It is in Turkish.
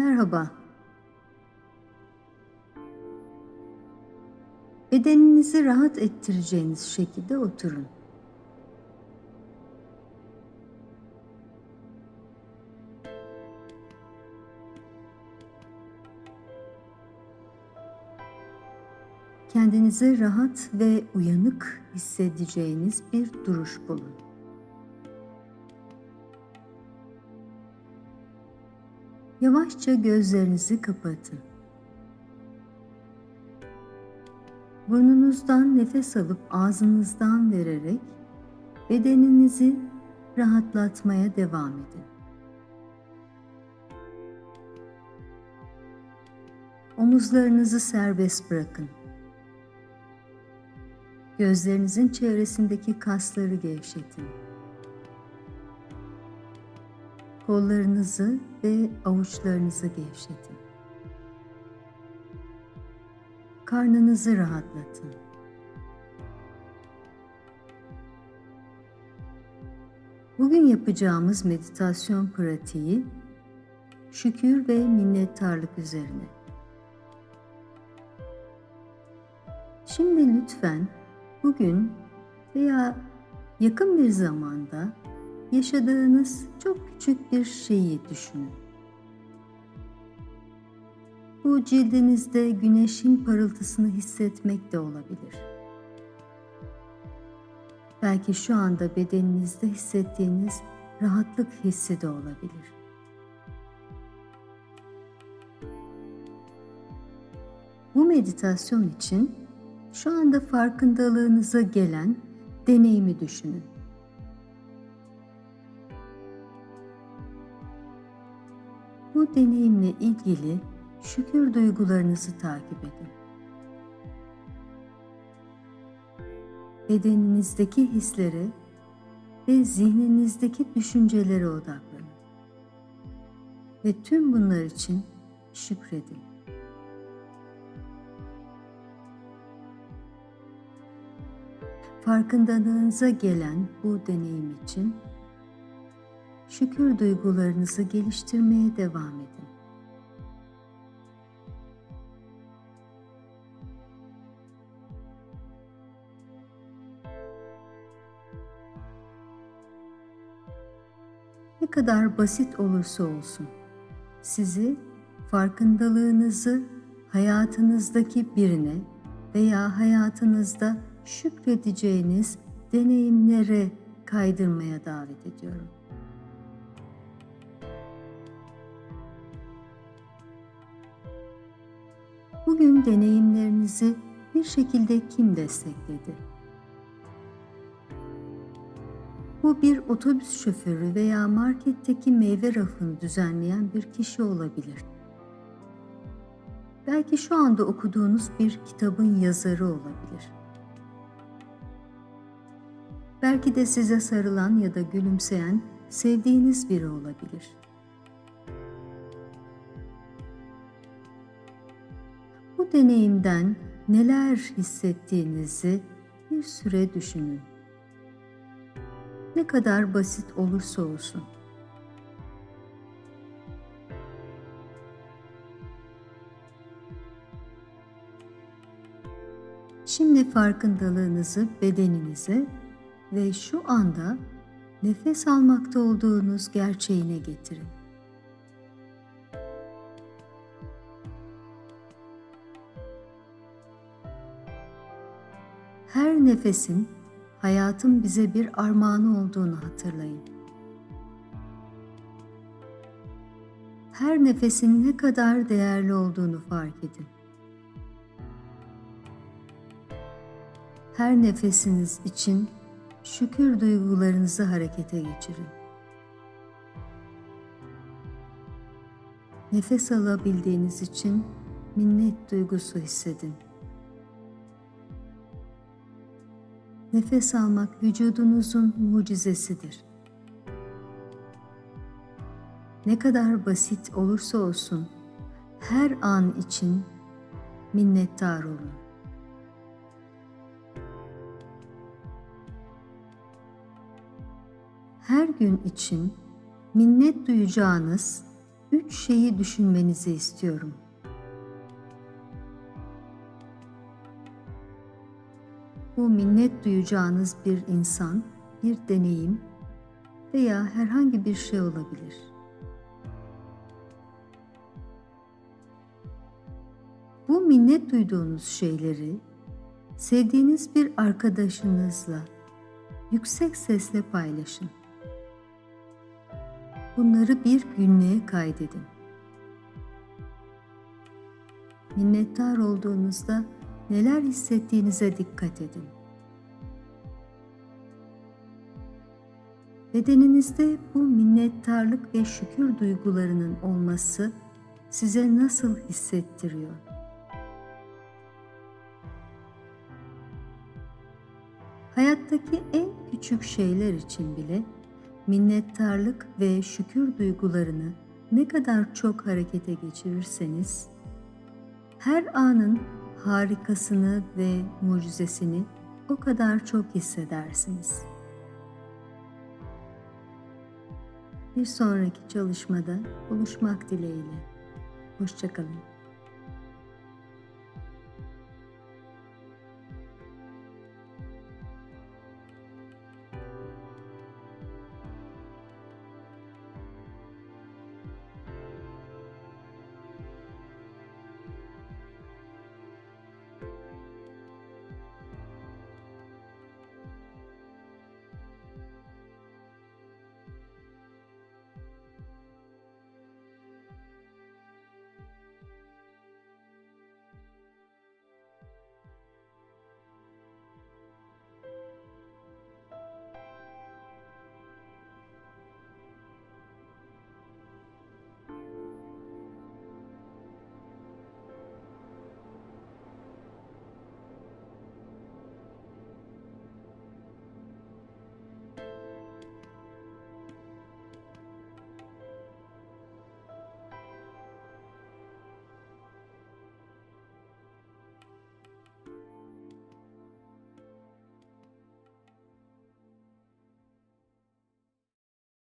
Merhaba. Bedeninizi rahat ettireceğiniz şekilde oturun. Kendinizi rahat ve uyanık hissedeceğiniz bir duruş bulun. Yavaşça gözlerinizi kapatın. Burnunuzdan nefes alıp ağzınızdan vererek bedeninizi rahatlatmaya devam edin. Omuzlarınızı serbest bırakın. Gözlerinizin çevresindeki kasları gevşetin. Kollarınızı ve avuçlarınızı gevşetin. Karnınızı rahatlatın. Bugün yapacağımız meditasyon pratiği şükür ve minnettarlık üzerine. Şimdi lütfen bugün veya yakın bir zamanda yaşadığınız çok küçük bir şeyi düşünün. Bu cildinizde güneşin parıltısını hissetmek de olabilir. Belki şu anda bedeninizde hissettiğiniz rahatlık hissi de olabilir. Bu meditasyon için şu anda farkındalığınıza gelen deneyimi düşünün. Bu deneyimle ilgili şükür duygularınızı takip edin. Bedeninizdeki hislere ve zihninizdeki düşüncelere odaklanın. Ve tüm bunlar için şükredin. Farkındalığınıza gelen bu deneyim için şükür duygularınızı geliştirmeye devam edin. Ne kadar basit olursa olsun sizi farkındalığınızı hayatınızdaki birine veya hayatınızda şükredeceğiniz deneyimlere kaydırmaya davet ediyorum. Bugün deneyimlerinizi bir şekilde kim destekledi? Bu bir otobüs şoförü veya marketteki meyve rafını düzenleyen bir kişi olabilir. Belki şu anda okuduğunuz bir kitabın yazarı olabilir. Belki de size sarılan ya da gülümseyen sevdiğiniz biri olabilir. Bu deneyimden neler hissettiğinizi bir süre düşünün. Ne kadar basit olursa olsun. Şimdi farkındalığınızı bedeninize ve şu anda nefes almakta olduğunuz gerçeğine getirin. Nefesin hayatın bize bir armağanı olduğunu hatırlayın. Her nefesin ne kadar değerli olduğunu fark edin. Her nefesiniz için şükür duygularınızı harekete geçirin. Nefes alabildiğiniz için minnet duygusu hissedin. Nefes almak vücudunuzun mucizesidir. Ne kadar basit olursa olsun her an için minnettar olun. Her gün için minnet duyacağınız üç şeyi düşünmenizi istiyorum. Bu minnet duyacağınız bir insan, bir deneyim veya herhangi bir şey olabilir. Bu minnet duyduğunuz şeyleri sevdiğiniz bir arkadaşınızla yüksek sesle paylaşın. Bunları bir günlüğe kaydedin. Minnettar olduğunuzda neler hissettiğinize dikkat edin. Bedeninizde bu minnettarlık ve şükür duygularının olması size nasıl hissettiriyor? Hayattaki en küçük şeyler için bile minnettarlık ve şükür duygularını ne kadar çok harekete geçirirseniz, her anın harikasını ve mucizesini o kadar çok hissedersiniz. Bir sonraki çalışmada buluşmak dileğiyle. Hoşçakalın.